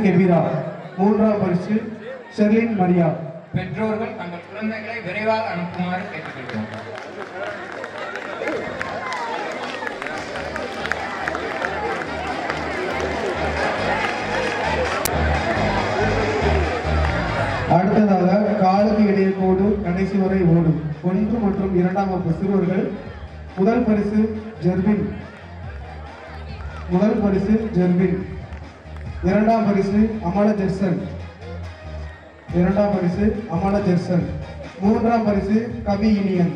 பரிசு கெபிரா மூன்றாம் பரிசு ஷெர்லின் மரியா. பெற்றோர்கள் தங்கள் குழந்தைகளை விரைவாக அனுப்புமாறு கேட்டுக்கொள்கிறோம். அடுத்ததாக காலுக்கு இடையே கோடும் கடைசி வரை ஓடும் ஒன்று மற்றும் இரண்டாம் வகுப்பு சிறுவர்கள். முதல் பரிசு ஜெர்பின் முதல் பரிசு ஜெர்பின் இரண்டாம் பரிசு அமல ஜெர்சன். இரண்டாம் பரிசு அமல ஜெர்சன். மூன்றாம் பரிசு கவி இனியன்.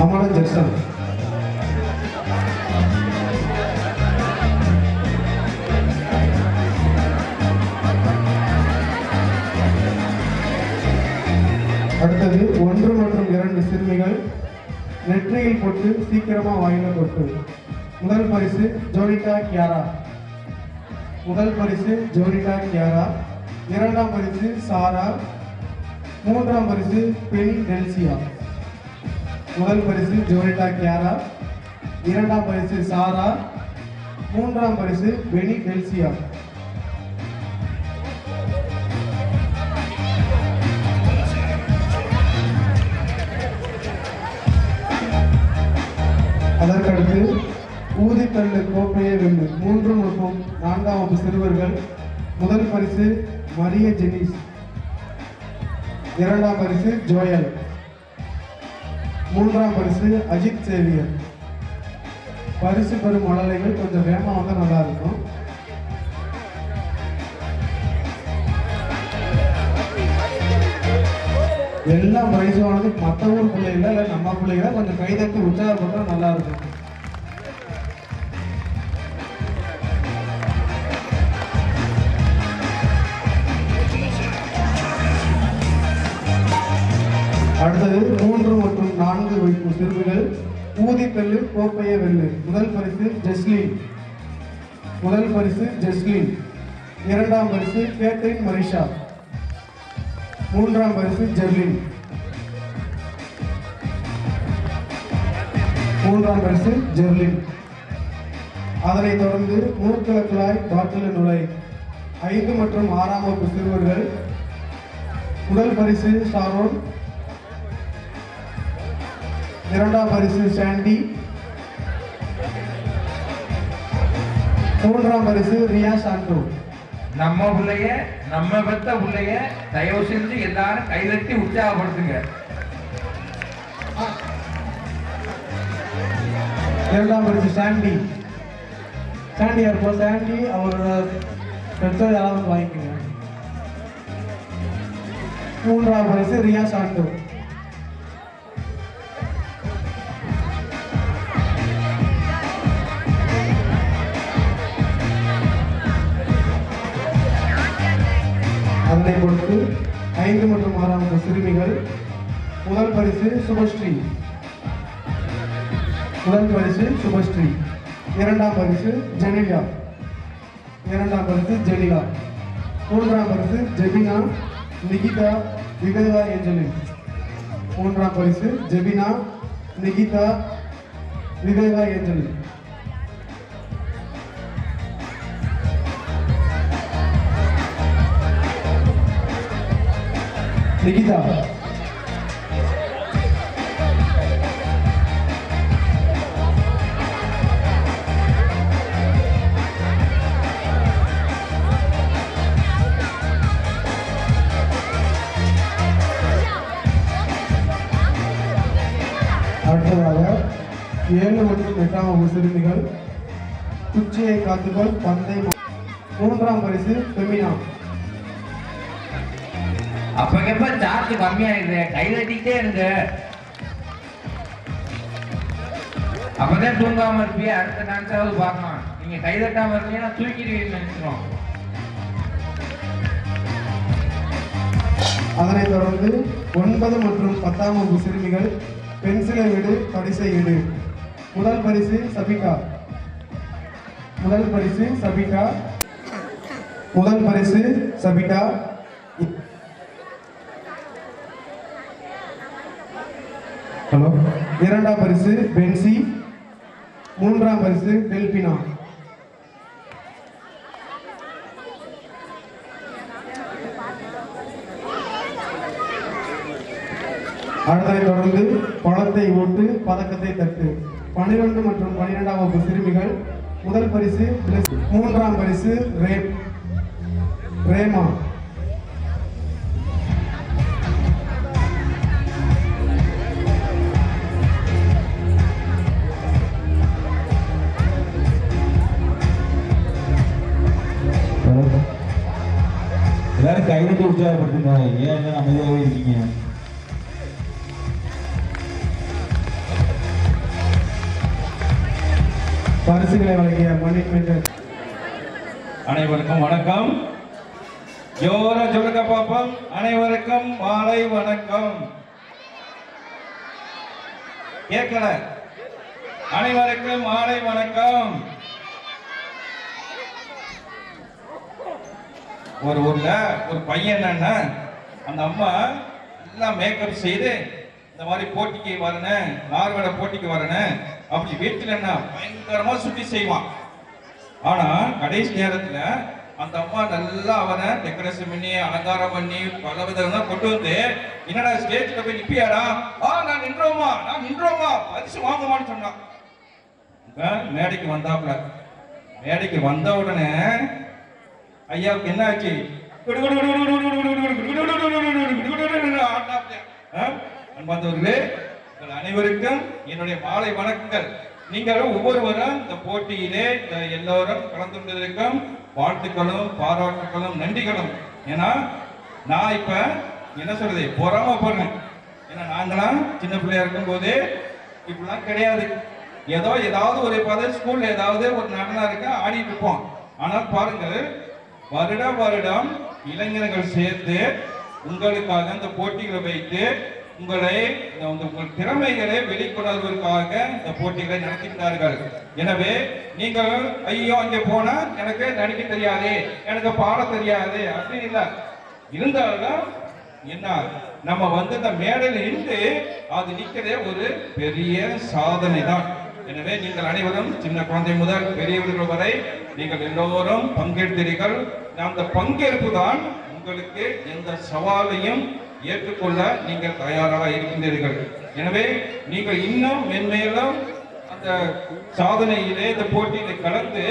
அமல ஜெர்சன். இரண்டு நெற்றியில் போட்டு சீக்கிரமா வாயில கொட்டு முதல் பரிசு ஜோனிகா கியாரா. முதல் பரிசு ஜோனிகா கியாரா. இரண்டாம் பரிசு சாரா. மூன்றாம் பரிசு பெனி டெல்சியா. முதல் பரிசு ஜோனிகா கியாரா. இரண்டாம் பரிசு சாரா. மூன்றாம் பரிசு பெனி டெல்சியா. ஊதித்தள்ளு கோப்பையை வென்று மூன்று மற்றும் நான்காம் வகுப்பு சிறுவர்கள் முதல் பரிசு மரிய ஜெனிஸ் இரண்டாம் பரிசு ஜோயல் மூன்றாம் பரிசு அஜித் சேவியர். பரிசு பெறும் மழலைகள் கொஞ்சம் வேகமாக வந்தால் நல்லா இருக்கும். எல்லாம் பரிசு வாங்கினது மற்ற ஊர் பிள்ளைகள இல்லை நம்ம பிள்ளைகள கொஞ்சம் கைதட்டி உற்சாகப்பட்டால் நல்லா இருக்கும். அடுத்தது மூன்று மற்றும் நான்கு வைக்கும் சிறுமிகள் ஊதிப்பெல்லு கோப்பைய வெல்லு. முதல் பரிசு ஜெஸ்லின். முதல் பரிசு ஜெஸ்லின். இரண்டாம் பரிசு கேத்ரின் மரிஷா. மூன்றாம் பரிசு ஜெர்லின். மூன்றாம் பரிசு ஜெர்லின். அதனைத் தொடர்ந்து மூக்கிழக்குழாய் பாட்டில் நுழை. ஐந்து மற்றும் ஆறாம் வகுப்பு சிறுவர்கள். முதல் பரிசு ஷாரோன். இரண்டாம் பரிசு சாண்டி. மூன்றாம் பரிசு ரியா சாண்டோ. நம்ம பிள்ளைய நம்ம பெத்த பிள்ளைய தயவு செஞ்சு எல்லாரும் கைதட்டி உற்சாகப்படுத்துங்க. இரண்டாம் பரிசு சாண்டி. சாண்டி இருப்போம் சாண்டி அவரோட பெற்றோர் யாராவது வாங்கிக்கோங்க. மூன்றாம் பரிசு ரியா சாண்டோ. அதனை பொறுத்து ஐந்து மற்றும் ஆறாம் வகுப்பு சிறுமிகள் முதல் பரிசு சுபஸ்ரீ. முதல் பரிசு சுபஸ்ரீ. இரண்டாம் பரிசு ஜெனிலா. இரண்டாம் பரிசு ஜெனிலா. மூன்றாம் பரிசு ஜெபினா நிகிதா விகதா ஏஞ்சலின் மூன்றாம் பரிசு ஜெபினா நிகிதா விவேகா ஏஞ்சலின் நிகிதா. அடுத்ததாக ஏழு ஒன்று எட்டாம் வகுப்பு சிறுமிகள். குச்சியை காத்துக்கொள் பந்தை மூன்றாம் பரிசு பெமினா. அப்பக்கப்ப சார்ஜ் கம்மியாயிடுது. கை தட்டிக்கிட்டே இருங்க. அப்பதான் தூங்காம இருப்பிய அடுத்த டான்ஸாவது பார்க்கலாம் நீங்க கை தட்டாம இருந்தீங்கன்னா தூக்கிடுவீங்கன்னு நினைக்கிறோம் அதனைத் தொடர்ந்து ஒன்பது மற்றும் பத்தாம் வகுப்பு சிறுமிகள் பென்சிலை விடு பரிசை விடு முதல் பரிசு சபிகா. முதல் பரிசு சபிகா. முதல் பரிசு சபிகா. ஹலோ. இரண்டாம் பரிசு பென்சி. மூன்றாம் பரிசு டெல்பினா. அடுத்ததை தொடர்ந்து பழத்தை ஓட்டு பதக்கத்தை தட்டு. பன்னிரெண்டு மற்றும் பன்னிரெண்டாம் வகுப்பு சிறுமிகள். முதல் பரிசு மூன்றாம் பரிசு ரேம் ரேமா. எல்லாரும் உற்சாகப்படுத்துங்க ஏன் அமைதியாகவே இருக்கீங்க? பரிசுகளை வழங்கிய மணிமேஜர் அனைவருக்கும் வணக்கம். ஜோர சொல்லுங்க பாப்போம் அனைவருக்கும் மாலை வணக்கம். கேட்கல. அனைவருக்கும் மாலை வணக்கம். ஒரு ஊர்ல ஒரு பையன் என்னன்னா அந்த அம்மா எல்லாம் மேக்கப் செய்து இந்த மாதிரி போட்டிக்கு வரணும் நார்வட போட்டிக்கு வரணும் அப்படி வீட்டுல என்ன பயங்கரமா சுற்றி செய்வான். ஆனா கடைசி நேரத்துல அந்த அம்மா நல்லா அவனை டெக்கரேஷன் பண்ணி அலங்காரம் பண்ணி பல விதம் கொண்டு வந்து என்னடா ஸ்டேஜ்ல போய் நிப்பியாடா? ஆ நான் நின்றோமா? நான் நின்றோமா? பரிசு வாங்குமான்னு சொன்னான். மேடைக்கு வந்தாப்புல மேடைக்கு வந்த உடனே ஐயாவுக்கு என்ன ஆச்சு? அன்பார்ந்தவர்களே உங்கள் அனைவருக்கும் என்னுடைய மாலை வணக்கங்கள். நீங்கள் ஒவ்வொருவரும் இந்த போட்டியிலே எல்லோரும் கலந்து கொண்டிருக்கும் வாழ்த்துக்களும் பாராட்டுகளும் நன்றிகளும். ஏன்னா நான் இப்ப என்ன சொல்றது பொறாமப்படுறேன் ஏன்னா நாங்களாம் சின்ன பிள்ளையா இருக்கும் போது இப்படிலாம் கிடையாது. ஏதோ ஏதாவது ஒரு பதவி ஸ்கூல்ல ஏதாவது ஒரு நடனம் இருக்க ஆடிட்டு இருப்போம். ஆனால் பாருங்கள் வருடம் வருடம் இளைஞர்கள் சேர்த்து உங்களுக்காக இந்த போட்டிகளை வைத்து உங்களை உங்கள் திறமைகளை வெளிக்கொணர்வதற்காக இந்த போட்டிகளை நடத்துகிறார்கள் எனவே நீங்கள் ஐயோ அங்கே போனா எனக்கு நடிக்க தெரியாது எனக்கு பாட தெரியாது அப்படின்னு இல்லை. இருந்தாலும் என்ன நம்ம வந்து இந்த மேடையில் நின்று அது நிற்கிறதே ஒரு பெரிய சாதனை தான் எனவே நீங்கள் அனைவரும் சின்ன குழந்தை முதல் பெரியவர்கள் வரை நீங்கள் எல்லோரும் பங்கேற்கிறீர்கள் அந்த பங்கேற்பு தான் உங்களுக்கு எந்த சவாலையும் ஏற்றுக்கொள்ள நீங்கள் தயாராக இருக்கின்றீர்கள். எனவே நீங்கள் இன்னும் மென்மேலும் அந்த சாதனையிலே இந்த போட்டியிலே கலந்து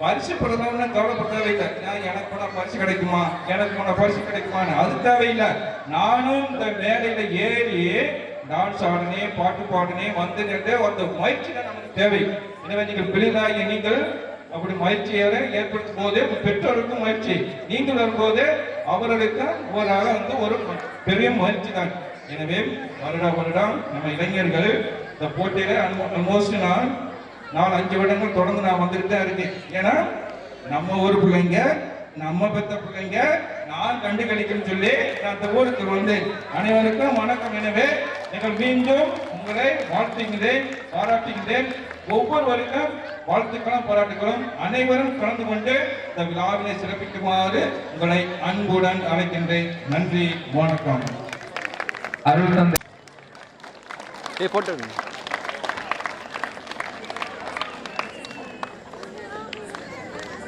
பரிசு பெறணும்னு கவலைப்பட தேவையில்லை நான் எனக்கு போன பரிசு கிடைக்குமா? எனக்கு போன பரிசு கிடைக்குமான்னு அது தேவையில்லை. நானும் இந்த மேடையில ஏறி டான்ஸ் ஆடனே பாட்டு பாடனே வந்து நின்று அந்த முயற்சி நமக்கு தேவை. எனவே நீங்கள் பிள்ளைகளாகிய நீங்கள் அப்படி முயற்சியை ஏற்படுத்தும் போது பெற்றோருக்கும் முயற்சி. நீங்கள் வரும்போது அவர்களுக்கு ஒரு ஆள வந்து ஒரு பெரிய முயற்சி தான். எனவே வருடம் வருடம் நம்ம இளைஞர்கள் இந்த போட்டியில ஆல்மோஸ்ட் நான் நாலு அஞ்சு வருடங்கள் தொடர்ந்து நான் வந்துட்டு தான் இருக்கேன். ஏன்னா நம்ம ஊர் பிள்ளைங்க நம்ம பெத்த பிள்ளைங்க நான் கண்டு கழிக்கணும்னு சொல்லி நான் இந்த ஊருக்கு வந்தேன் அனைவருக்கும் வணக்கம். எனவே நீங்கள் மீண்டும் உங்களை வாழ்த்துகிறேன் பாராட்டுகிறேன். ஒவ்வொருவருக்கும் வாழ்த்துக்களும் பாராட்டுகளும் அனைவரும் கலந்து கொண்டு இந்த விழாவினை சிறப்பிக்குமாறு உங்களை அன்புடன் அழைக்கின்றேன். நன்றி வணக்கம். அருள் தந்தை. போட்டு